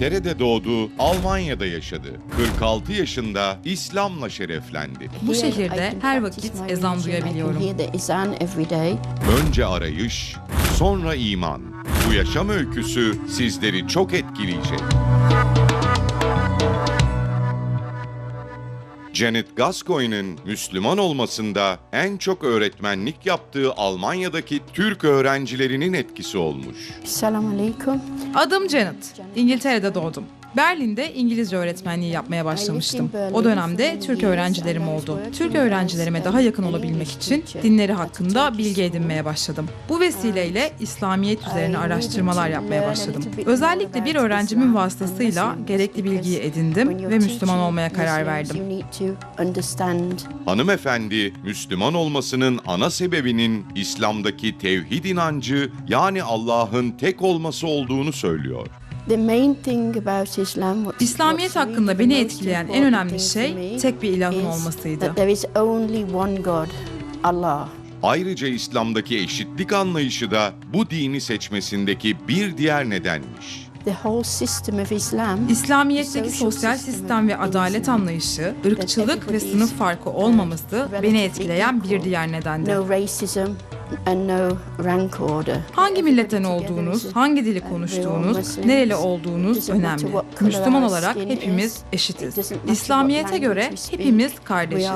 İngiltere'de doğdu, Almanya'da yaşadı. 46 yaşında İslam'la şereflendi. Bu şehirde her vakit ezan duyabiliyorum. Önce arayış, sonra iman. Bu yaşam öyküsü sizleri çok etkileyecek. Janet Gascoigne'in Müslüman olmasında en çok öğretmenlik yaptığı Almanya'daki Türk öğrencilerinin etkisi olmuş. Selamun Aleyküm. Adım Janet. İngiltere'de doğdum. Berlin'de İngilizce öğretmenliği yapmaya başlamıştım. O dönemde Türk öğrencilerim oldu. Türk öğrencilerime daha yakın olabilmek için dinleri hakkında bilgi edinmeye başladım. Bu vesileyle İslamiyet üzerine araştırmalar yapmaya başladım. Özellikle bir öğrencimin vasıtasıyla gerekli bilgiyi edindim ve Müslüman olmaya karar verdim. Hanımefendi, Müslüman olmasının ana sebebinin İslam'daki tevhid inancı yani Allah'ın tek olması olduğunu söylüyor. İslamiyet hakkında beni etkileyen en önemli şey tek bir ilahın olmasıydı. Allah. Ayrıca İslam'daki eşitlik anlayışı da bu dini seçmesindeki bir diğer nedenmiş. The whole system of Islam İslamiyet'teki sosyal sistem ve adalet anlayışı, ırkçılık ve sınıf farkı olmaması beni etkileyen bir diğer nedendi. Hangi milletten olduğunuz, hangi dili konuştuğunuz, nereli olduğunuz önemli. Müslüman olarak hepimiz eşitiz. İslamiyet'e göre hepimiz kardeşiz.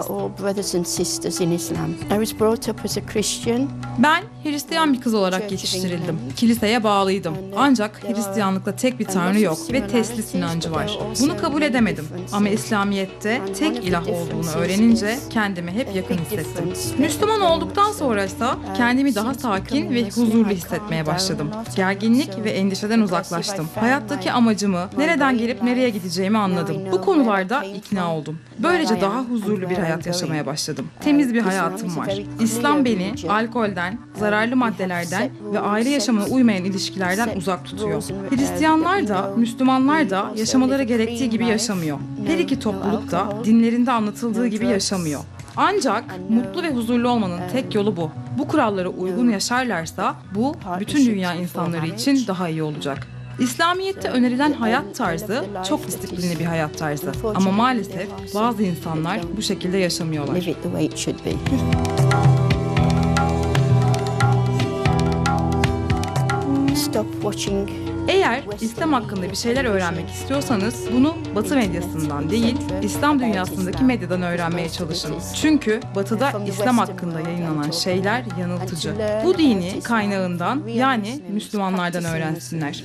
Ben Hristiyan bir kız olarak yetiştirildim. Kiliseye bağlıydım. Ancak Hristiyanlıkta tek bir tanrı yok ve teslis inancı var. Bunu kabul edemedim. Ama İslamiyet'te tek ilah olduğunu öğrenince kendimi hep yakın hissettim. Müslüman olduktan sonra ise kendimi daha sakin ve huzurlu hissetmeye başladım. Gerginlik ve endişeden uzaklaştım. Hayattaki amacımı, nereden gelip nereye gideceğimi anladım. Bu konularda ikna oldum. Böylece daha huzurlu bir hayat yaşamaya başladım. Temiz bir hayatım var. İslam beni alkolden, zararlı maddelerden ve aile yaşamına uymayan ilişkilerden uzak tutuyor. Hristiyanlar da, Müslümanlar da yaşamaları gerektiği gibi yaşamıyor. Her iki topluluk da dinlerinde anlatıldığı gibi yaşamıyor. Ancak mutlu ve huzurlu olmanın tek yolu bu. Bu kurallara uygun yaşarlarsa bu bütün dünya insanları için daha iyi olacak. İslamiyet'te önerilen hayat tarzı çok disiplinli bir hayat tarzı. Ama maalesef bazı insanlar bu şekilde yaşamıyorlar. Stop watching Eğer İslam hakkında bir şeyler öğrenmek istiyorsanız bunu Batı medyasından değil, İslam dünyasındaki medyadan öğrenmeye çalışın. Çünkü Batı'da İslam hakkında yayınlanan şeyler yanıltıcı. Bu dini kaynağından yani Müslümanlardan öğrensinler.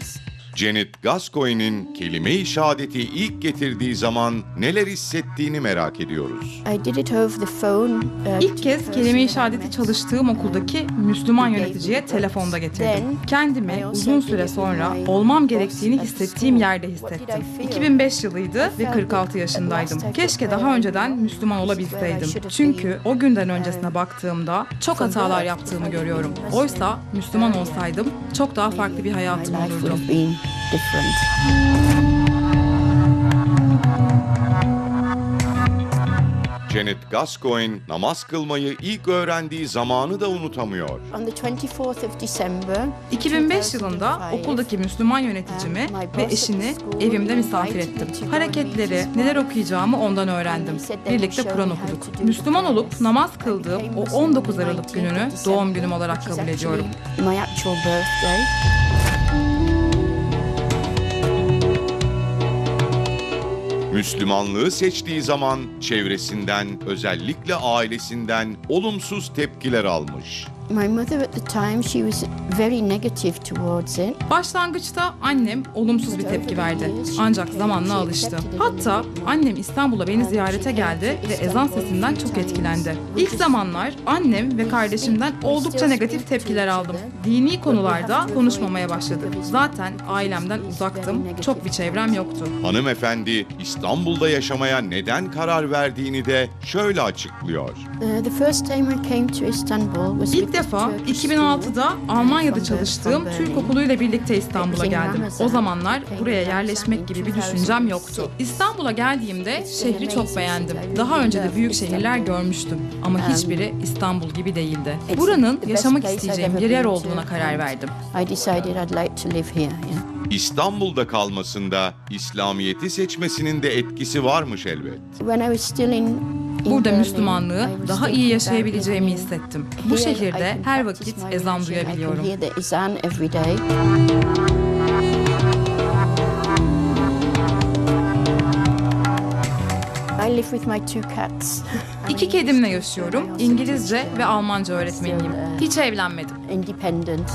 Janet Gascoigne'in kelime-i şehadeti ilk getirdiği zaman neler hissettiğini merak ediyoruz. I did it over the phone. uh, İlk kez kelime-i şehadeti çalıştığım okuldaki Müslüman yöneticiye telefonda getirdim. Kendimi uzun süre sonra olmam gerektiğini hissettiğim yerde hissettim. 2005 yılıydı ve 46 yaşındaydım. Keşke daha önceden Müslüman olabilseydim. Çünkü o günden öncesine baktığımda çok hatalar yaptığımı görüyorum. Oysa Müslüman olsaydım çok daha farklı bir hayatım olurdu. Different. Janet Gascoigne namaz kılmayı ilk öğrendiği zamanı da unutamıyor. On the 24th of December 2005 yılında okuldaki Müslüman yöneticimi ve eşini evimde misafir ettim. Hareketleri, neler okuyacağımı ondan öğrendim. Birlikte Kur'an okuduk. Müslüman olup namaz kıldığım o 19 Aralık gününü doğum günüm olarak kabul ediyorum. Müslümanlığı seçtiği zaman çevresinden, özellikle ailesinden olumsuz tepkiler almış. My mother at the time she was very negative towards it. Başlangıçta annem olumsuz bir tepki verdi. Ancak zamanla alıştı. Hatta annem İstanbul'a beni ziyarete geldi ve ezan sesinden çok etkilendi. İlk zamanlar annem ve kardeşimden oldukça negatif tepkiler aldım. Dini konularda konuşmamaya başladık. Zaten ailemden uzaktım. Çok bir çevrem yoktu. Hanımefendi İstanbul'da yaşamaya neden karar verdiğini de şöyle açıklıyor. Uh, the first time I came to Istanbul was İlk defa Turkish 2006'da Almanya'da çalıştığım Türk okuluyla birlikte İstanbul'a geldim. O zamanlar buraya yerleşmek gibi bir düşüncem yoktu. İstanbul'a geldiğimde şehri çok beğendim. Daha önce de büyük şehirler görmüştüm ama hiçbiri İstanbul gibi değildi. Buranın yaşamak isteyeceğim bir yer olduğuna karar verdim. İstanbul'da kalmasında İslamiyet'i seçmesinin de etkisi varmış elbet. Burada Müslümanlığı daha iyi yaşayabileceğimi hissettim. Bu şehirde her vakit ezan duyabiliyorum. hear the ezan every day. I live with my two cats. İki kedimle yaşıyorum. İngilizce ve Almanca öğretmeniyim. Hiç evlenmedim. Independent.